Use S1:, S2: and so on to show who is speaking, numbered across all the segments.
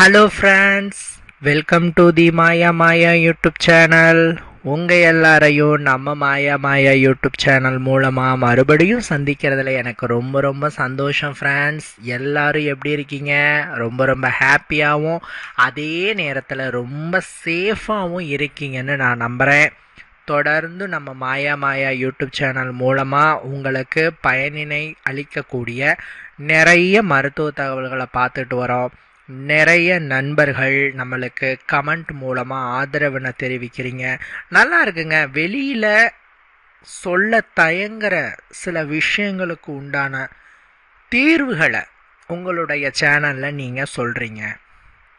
S1: Hello friends welcome to the Maya Maya YouTube channel உங்கள் எல்லாரையும் நம்ம மாயா மாயா யூடியூப் சேனல் மூலமாக மறுபடியும் சந்திக்கிறதுல எனக்கு ரொம்ப ரொம்ப சந்தோஷம் ஃப்ரெண்ட்ஸ் எல்லாரும் எப்படி இருக்கீங்க? ரொம்ப ரொம்ப ஹாப்பியாகவும் அதே நேரத்தில் ரொம்ப சேஃபாகவும் இருக்கீங்கன்னு நான் நம்புகிறேன் தொடர்ந்து நம்ம மாயா மாயா யூடியூப் சேனல் மூலமாக உங்களுக்கு பயனினை அளிக்கக்கூடிய நிறைய மருத்துவ தகவல்களை பார்த்துட்டு வரோம். நிறைய நண்பர்கள் நம்மளுக்கு கமெண்ட் மூலமாக ஆதரவினை தெரிவிக்கிறீங்க. நல்லா இருக்குங்க. வெளியில் சொல்ல தயங்குற சில விஷயங்களுக்கு உண்டான தீர்வுகளை உங்களுடைய சேனலில் நீங்கள் சொல்கிறீங்க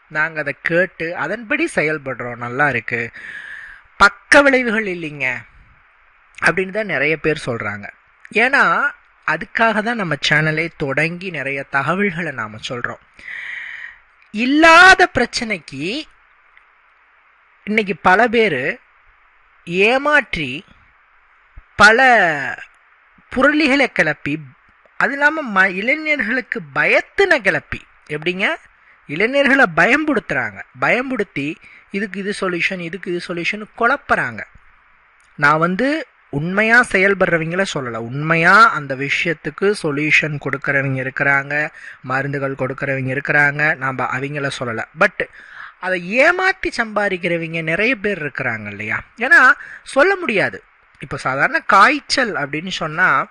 S1: நாங்கள் அதை கேட்டு அதன்படி செயல்படுறோம். நல்லா இருக்குது பக்க விளைவுகள் இல்லைங்க. அப்படின்னு தான் நிறைய பேர் சொல்கிறாங்க ஏன்னா அதுக்காக தான் நம்ம சேனலை தொடங்கி நிறைய தகவல்களை நாம் சொல்கிறோம் இல்லாத பிரச்சனைக்கு இன்னைக்கு பல பேர் ஏமாற்றி பல புரளிகளை கிளப்பி அது இல்லாமல் ம இளைஞர்களுக்கு பயத்தின கிளப்பி எப்படிங்க? இளைஞர்களை பயம்படுத்துகிறாங்க பயம்படுத்தி இதுக்கு இது சொல்யூஷன் இதுக்கு இது சொல்யூஷன் குழப்புறாங்க. நான் வந்து உண்மையாக செயல்படுறவங்கள சொல்லலை. உண்மையாக அந்த விஷயத்துக்கு சொல்யூஷன் கொடுக்குறவங்க இருக்கிறாங்க மருந்துகள் கொடுக்குறவங்க இருக்கிறாங்க நாம் அவங்கள சொல்லலை. பட் அதை ஏமாற்றி சம்பாதிக்கிறவங்க நிறைய பேர் இருக்கிறாங்க இல்லையா? ஏன்னா சொல்ல முடியாது. இப்போ சாதாரண காய்ச்சல் அப்படின்னு சொன்னால்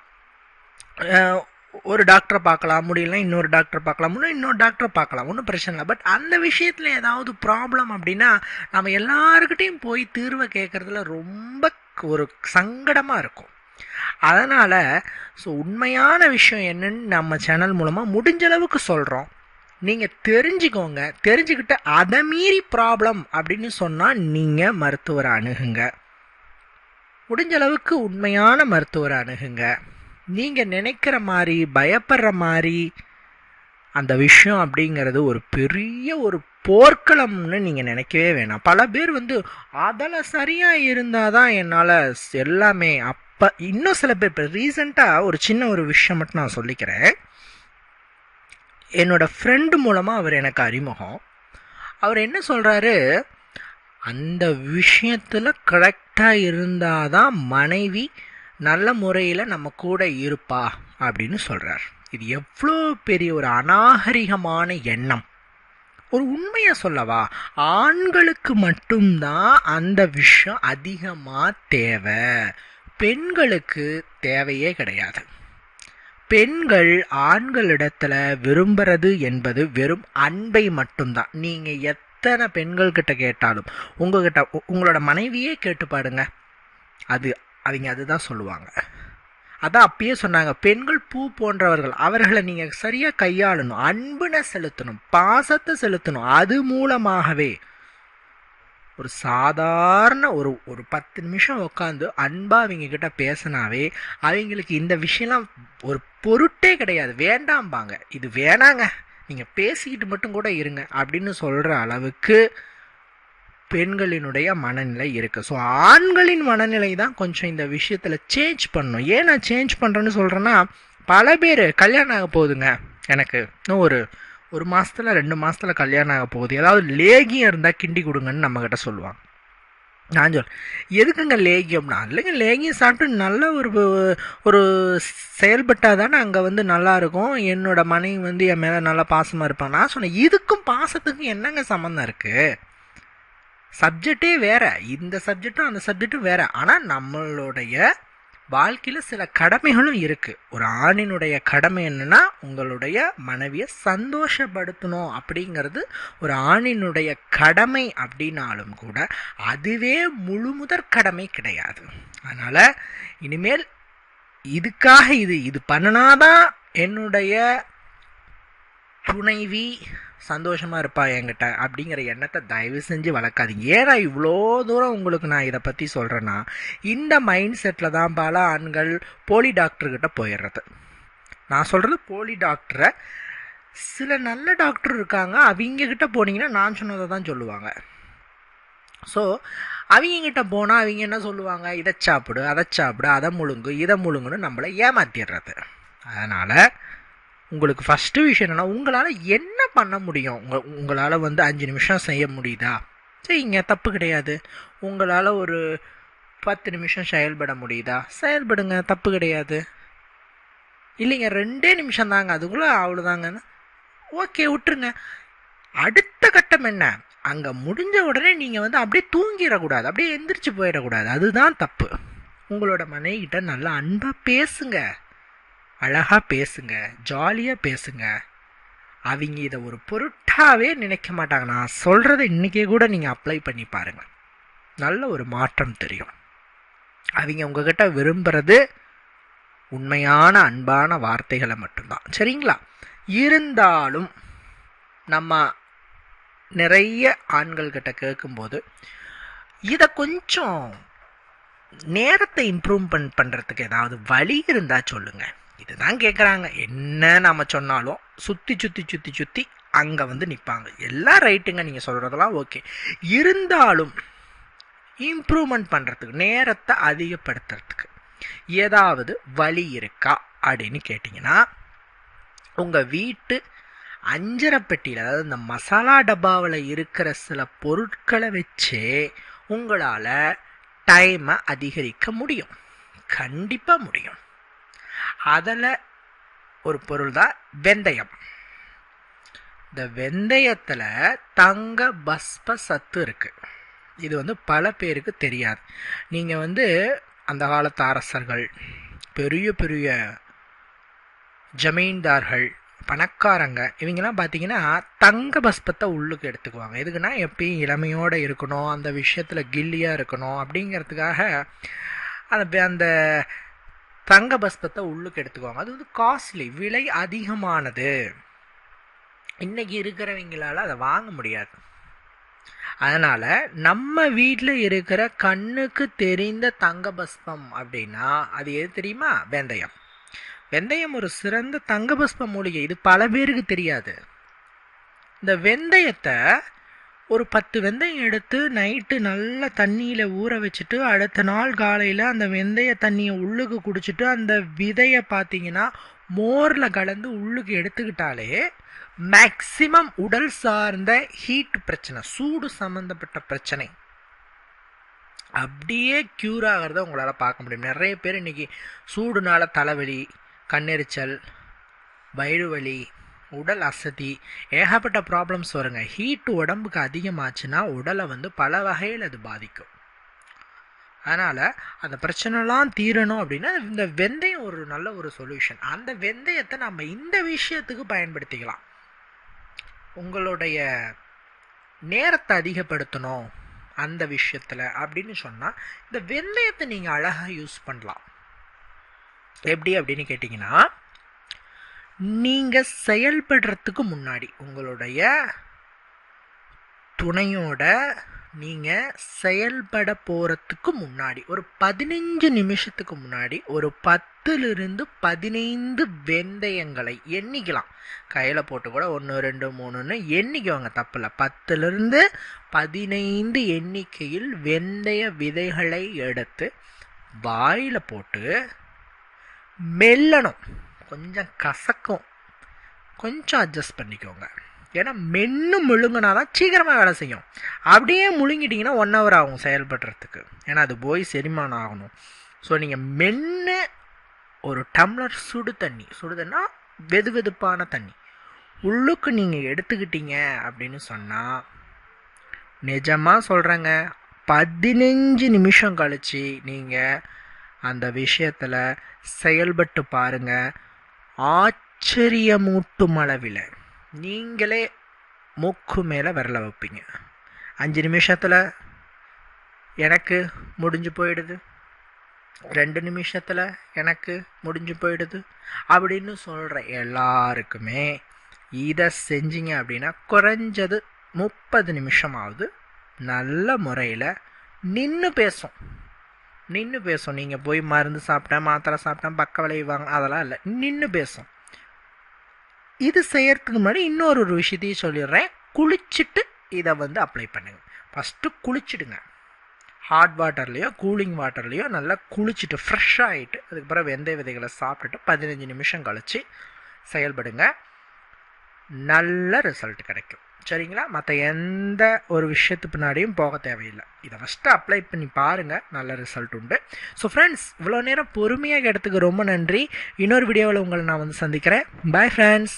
S1: ஒரு டாக்டரை பார்க்கலாம் முடியல இன்னொரு டாக்டர் பார்க்கலாம் இன்னும் இன்னொரு டாக்டரை பார்க்கலாம் ஒன்றும் பிரச்சனை இல்லை. பட் அந்த விஷயத்தில் ஏதாவது ப்ராப்ளம் அப்படின்னா நம்ம எல்லாருக்கிட்டையும் போய் தீர்வை கேட்குறதுல ரொம்ப ஒரு சங்கடமாக இருக்கும். அதனால் ஸோ உண்மையான விஷயம் என்னன்னு நம்ம சேனல் மூலமாக முடிஞ்ச அளவுக்கு சொல்கிறோம் நீங்கள் தெரிஞ்சுக்கோங்க. தெரிஞ்சுக்கிட்டு அதை மீறி ப்ராப்ளம் அப்படின்னு சொன்னால் நீங்கள் மருத்துவரை அணுகுங்க. முடிஞ்ச அளவுக்கு உண்மையான மருத்துவரை அணுகுங்க. நீங்கள் நினைக்கிற மாதிரி பயப்படுற மாதிரி அந்த விஷயம் அப்படிங்கிறது ஒரு பெரிய ஒரு போர்க்களம்னு நீங்கள் நினைக்கவே வேணாம். பல பேர் வந்து அதில் சரியாக இருந்தால் தான் என்னால் எல்லாமே அப்போ இன்னும் சில பேர் இப்போ ரீசெண்டாக ஒரு சின்ன ஒரு விஷயம் மட்டும் நான் சொல்லிக்கிறேன். என்னோடய ஃப்ரெண்டு மூலமாக அவர் எனக்கு அறிமுகம். அவர் என்ன சொல்கிறாரு அந்த விஷயத்தில் கரெக்டாக இருந்தால் தான் மனைவி நல்ல முறையில் நம்ம கூட இருப்பா அப்படின்னு சொல்கிறார் இது எவ்வளோ பெரிய ஒரு அநாகரிகமான எண்ணம். ஒரு உண்மையை சொல்லவா? ஆண்களுக்கு மட்டும்தான் அந்த விஷயம் அதிகமாக தேவை. பெண்களுக்கு தேவையே கிடையாது. பெண்கள் ஆண்களிடத்துல விரும்புறது என்பது வெறும் அன்பை மட்டும்தான். நீங்கள் எத்தனை பெண்கள்கிட்ட கேட்டாலும் உங்ககிட்ட உங்களோட மனைவியே கேட்டு பாருங்க. அது அவங்க அதுதான் சொல்லுவாங்க. அதான் அப்பயே சொன்னாங்க பெண்கள் பூ போன்றவர்கள் அவர்களை நீங்கள் சரியாக கையாளணும் அன்புனை செலுத்தணும் பாசத்தை செலுத்தணும் அது மூலமாகவே. ஒரு சாதாரண ஒரு ஒரு பத்து நிமிஷம் உட்காந்து அன்பாக அவங்க கிட்ட பேசினாவே அவங்களுக்கு இந்த விஷயம்லாம் ஒரு பொருட்டே கிடையாது. வேண்டாம்பாங்க. இது வேணாங்க. நீங்கள் பேசிக்கிட்டு மட்டும் கூட இருங்க. அப்படின்னு சொல்கிற அளவுக்கு பெண்களினுடைய மனநிலை இருக்குது ஸோ ஆண்களின் மனநிலை தான் கொஞ்சம் இந்த விஷயத்தில் சேஞ்ச் பண்ணணும் ஏன் நான் சேஞ்ச் பண்ணுறேன்னு சொல்கிறேன்னா பல பேர் கல்யாணம் ஆக போகுதுங்க. எனக்கு இன்னும் ஒரு ஒரு மாதத்தில் ரெண்டு மாதத்தில் கல்யாணம் ஆக போகுது. ஏதாவது லேகியம் இருந்தால் கிண்டி கொடுங்கன்னு நம்மக்கிட்ட சொல்லுவாங்க. நான் சொல் எதுக்குங்க லேகியம்னா? இல்லைங்க லேகியம் சாப்பிட்டு நல்ல ஒரு ஒரு செயல்பட்டால் தானே அங்கே வந்து நல்லா இருக்கும். என்னோடய மனைவி வந்து என் மேலே நல்லா பாசமாக இருப்பான் நான் சொன்னேன் இதுக்கும் பாசத்துக்கும் என்னங்க சம்மந்தம் இருக்குது சப்ஜெக்டே வேற இந்த சப்ஜெக்டும் அந்த சப்ஜெக்டும் வேற. ஆனால் நம்மளுடைய வாழ்க்கையில் சில கடமைகளும் இருக்குது ஒரு ஆணினுடைய கடமை என்னன்னா உங்களுடைய மனைவியை சந்தோஷப்படுத்தணும் அப்படிங்கிறது. ஒரு ஆணினுடைய கடமை அப்படின்னாலும் கூட அதுவே முழு முதற் கடமை கிடையாது. அதனால் இனிமேல் இதுக்காக இது இது பண்ணினாதான் என்னுடைய துணைவி சந்தோஷமாக இருப்பா என்கிட்ட அப்படிங்கிற எண்ணத்தை தயவு செஞ்சு வளர்க்காதீங்க. ஏன்னா இவ்வளோ தூரம் உங்களுக்கு நான் இதை பற்றி சொல்கிறேன்னா இந்த மைண்ட் செட்டில் தான் பல ஆண்கள் போலி டாக்டர்கிட்ட போயிடுறது. நான் சொல்கிறது போலி டாக்டரை சில நல்ல டாக்டர் இருக்காங்க அவங்கக்கிட்ட போனீங்கன்னா நான் சொன்னதை தான் சொல்லுவாங்க. ஸோ அவங்கக்கிட்ட போனால் அவங்க என்ன சொல்லுவாங்க? இதை சாப்பிடு அதை சாப்பிடு அதை முழுங்கு இதை முழுங்குன்னு நம்மளை ஏமாத்திடுறது. அதனால் உங்களுக்கு ஃபஸ்ட்டு விஷயம் என்னென்னா உங்களால் என்ன பண்ண முடியும்? உங்கள் உங்களால் வந்து அஞ்சு நிமிஷம் செய்ய முடியுதா? செய்யுங்க தப்பு கிடையாது. உங்களால் ஒரு பத்து நிமிஷம் செயல்பட முடியுதா? செயல்படுங்க தப்பு கிடையாது. இல்லைங்க ரெண்டே நிமிஷம் தாங்க அதுக்குள்ளே அவ்வளோதாங்கன்னு ஓகே விட்டுருங்க. அடுத்த கட்டம் என்ன? அங்கே முடிஞ்ச உடனே நீங்கள் வந்து அப்படியே தூங்கிடக்கூடாது. அப்படியே எந்திரிச்சு போயிடக்கூடாது. அதுதான் தப்பு. உங்களோட மனைவிக்கிட்ட நல்லா அன்பாக பேசுங்க. அழகாக பேசுங்க ஜாலியாக பேசுங்க. அவங்க இதை ஒரு பொருட்டாகவே நினைக்க மாட்டாங்க. நான் சொல்கிறத இன்றைக்கே கூட நீங்கள் அப்ளை பண்ணி பாருங்கள் நல்ல ஒரு மாற்றம் தெரியும். அவங்க உங்ககிட்ட விரும்புகிறது உண்மையான அன்பான வார்த்தைகளை மட்டும்தான். சரிங்களா? இருந்தாலும் நம்ம நிறைய ஆண்கள்கிட்ட கேட்கும்போது இதை கொஞ்சம் நேரத்தை இம்ப்ரூவ்மெண்ட் பண்ணுறதுக்கு ஏதாவது வழி இருந்தால் சொல்லுங்கள் இதுதான் கேட்குறாங்க என்ன நம்ம சொன்னாலும் சுற்றி சுற்றி சுற்றி சுற்றி அங்கே வந்து நிற்பாங்க எல்லாம் ரைட்டுங்க நீங்கள் சொல்கிறதெல்லாம் ஓகே. இருந்தாலும் இம்ப்ரூவ்மெண்ட் பண்ணுறதுக்கு நேரத்தை அதிகப்படுத்துறதுக்கு ஏதாவது வழி இருக்கா அப்படின்னு கேட்டிங்கன்னா உங்கள் வீட்டு அஞ்சரை பெட்டியில் அதாவது இந்த மசாலா டப்பாவில் இருக்கிற சில பொருட்களை வச்சே உங்களால் டைமை அதிகரிக்க முடியும். கண்டிப்பாக முடியும். அதில் ஒரு பொருள் தான் வெந்தயம். இந்த வெந்தயத்தில் தங்க பஸ்ப சத்து இருக்குது இது வந்து பல பேருக்கு தெரியாது. நீங்கள் வந்து அந்த காலத்து அரசர்கள் பெரிய பெரிய ஜமீன்தார்கள் பணக்காரங்க இவங்கெல்லாம் பார்த்தீங்கன்னா தங்க பஸ்பத்தை உள்ளுக்கு எடுத்துக்குவாங்க. எதுக்குன்னா எப்பயும் இளமையோடு இருக்கணும் அந்த விஷயத்தில் கில்லியாக இருக்கணும் அப்படிங்கிறதுக்காக அந்த அந்த தங்க பஸ்பத்தை உள்ளுக்கு எடுத்துக்குவாங்க அது வந்து காஸ்ட்லி விலை அதிகமானது. இன்னைக்கு இருக்கிறவங்களால அதை வாங்க முடியாது. அதனால் நம்ம வீட்டில் இருக்கிற கண்ணுக்கு தெரிந்த தங்க பஸ்பம் அப்படின்னா அது எது தெரியுமா? வெந்தயம். வெந்தயம் ஒரு சிறந்த தங்க பஸ்ப மூலிகை. இது பல பேருக்கு தெரியாது. இந்த வெந்தயத்தை ஒரு பத்து வெந்தயம் எடுத்து நைட்டு நல்லா தண்ணியில் ஊற வச்சுட்டு அடுத்த நாள் காலையில் அந்த வெந்தய தண்ணியை உள்ளுக்கு குடிச்சிட்டு அந்த விதையை பார்த்தீங்கன்னா மோரில் கலந்து உள்ளுக்கு எடுத்துக்கிட்டாலே மேக்சிமம் உடல் சார்ந்த ஹீட் பிரச்சனை சூடு சம்மந்தப்பட்ட பிரச்சனை. அப்படியே க்யூர் ஆகிறத உங்களால் பார்க்க முடியும். நிறைய பேர் இன்றைக்கி சூடுனால தலைவலி கண்ணெரிச்சல் வயிறு வலி உடல் அசதி ஏகப்பட்ட ப்ராப்ளம்ஸ் வருங்க. ஹீட் உடம்புக்கு அதிகமாச்சுன்னா உடலை வந்து பல வகையில் அது பாதிக்கும். அதனால் அந்த பிரச்சனைலாம் தீரணும் அப்படின்னா இந்த வெந்தயம் ஒரு நல்ல ஒரு சொல்யூஷன் அந்த வெந்தயத்தை நம்ம இந்த விஷயத்துக்கு பயன்படுத்திக்கலாம். உங்களுடைய நேரத்தை அதிகப்படுத்தணும் அந்த விஷயத்தில் அப்படின்னு சொன்னால் இந்த வெந்தயத்தை நீங்கள் அழகாக யூஸ் பண்ணலாம். எப்படி அப்படின்னு கேட்டிங்கன்னா நீங்கள் செயல்படுறதுக்கு முன்னாடி உங்களுடைய துணையோட நீங்கள் செயல்பட போகிறதுக்கு முன்னாடி ஒரு பதினஞ்சு நிமிஷத்துக்கு முன்னாடி ஒரு பத்துலேருந்து பதினைந்து வெந்தயங்களை எண்ணிக்கலாம். கையில் போட்டு கூட ஒன்று ரெண்டு மூணுன்னு எண்ணிக்குவாங்க தப்பில். பத்துலேருந்து பதினைந்து எண்ணிக்கையில் வெந்தய விதைகளை எடுத்து வாயில் போட்டு மெல்லணும். கொஞ்சம் கசக்கும். கொஞ்சம் அட்ஜஸ்ட் பண்ணிக்கோங்க. ஏன்னா மென்று முழுங்கினா தான் சீக்கிரமாக வேலை செய்யும். அப்படியே முழுங்கிட்டிங்கன்னா ஒன் ஹவர் ஆகும் செயல்படுறதுக்கு. ஏன்னா அது போய் செரிமானம் ஆகணும். ஸோ நீங்கள் மென்று ஒரு டம்ளர் சுடு தண்ணி. சுடு தண்ணா வெது வெதுப்பான தண்ணி. உள்ளுக்கு நீங்கள் எடுத்துக்கிட்டீங்க அப்படின்னு சொன்னால் நிஜமாக சொல்கிறேங்க பதினஞ்சு நிமிஷம் கழித்து நீங்கள் அந்த விஷயத்தில் செயல்பட்டு பாருங்கள் ஆச்சரியமூட்டும் அளவில் நீங்களே மூக்கு மேலே விரல வைப்பீங்க. அஞ்சு நிமிஷத்தில் எனக்கு முடிஞ்சு போயிடுது. ரெண்டு நிமிஷத்தில் எனக்கு முடிஞ்சு போயிடுது. அப்படின்னு சொல்கிற எல்லாருக்குமே இதை செஞ்சீங்க அப்படின்னா குறைஞ்சது முப்பது நிமிஷமாவது நல்ல முறையில் நின்று பேசும். நின்று பேசும். நீங்கள் போய் மருந்து சாப்பிட்டேன் மாத்திரை சாப்பிட்டேன் பக்க விளைவாங்க அதெல்லாம் இல்லை. நின்று பேசும். இது செய்யறதுக்கு முன்னாடி இன்னொரு ஒரு விஷயத்தையும் சொல்லிடுறேன். குளிச்சுட்டு இதை வந்து அப்ளை பண்ணுங்கள் ஃபஸ்ட்டு குளிச்சுடுங்க. ஹாட் வாட்டர்லேயோ கூலிங் வாட்டர்லேயோ நல்லா குளிச்சுட்டு ஃப்ரெஷ்ஷாக ஆகிட்டு அதுக்கப்புறம் வெந்தய விதைகளை சாப்பிட்டுட்டு பதினஞ்சு நிமிஷம் கழித்து செயல்படுங்க. நல்ல ரிசல்ட் கிடைக்கும். சரிங்களா? மற்ற எந்த ஒரு விஷயத்து பின்னாடியும் போக தேவையில்லை. இதை ஃபஸ்ட்டு அப்ளை பண்ணி பாருங்கள் நல்ல ரிசல்ட் உண்டு. ஸோ ஃப்ரெண்ட்ஸ் இவ்வளோ நேரம் பொறுமையாக எடுத்துக்க ரொம்ப நன்றி. இன்னொரு வீடியோவில் உங்களை நான் வந்து சந்திக்கிறேன். Bye friends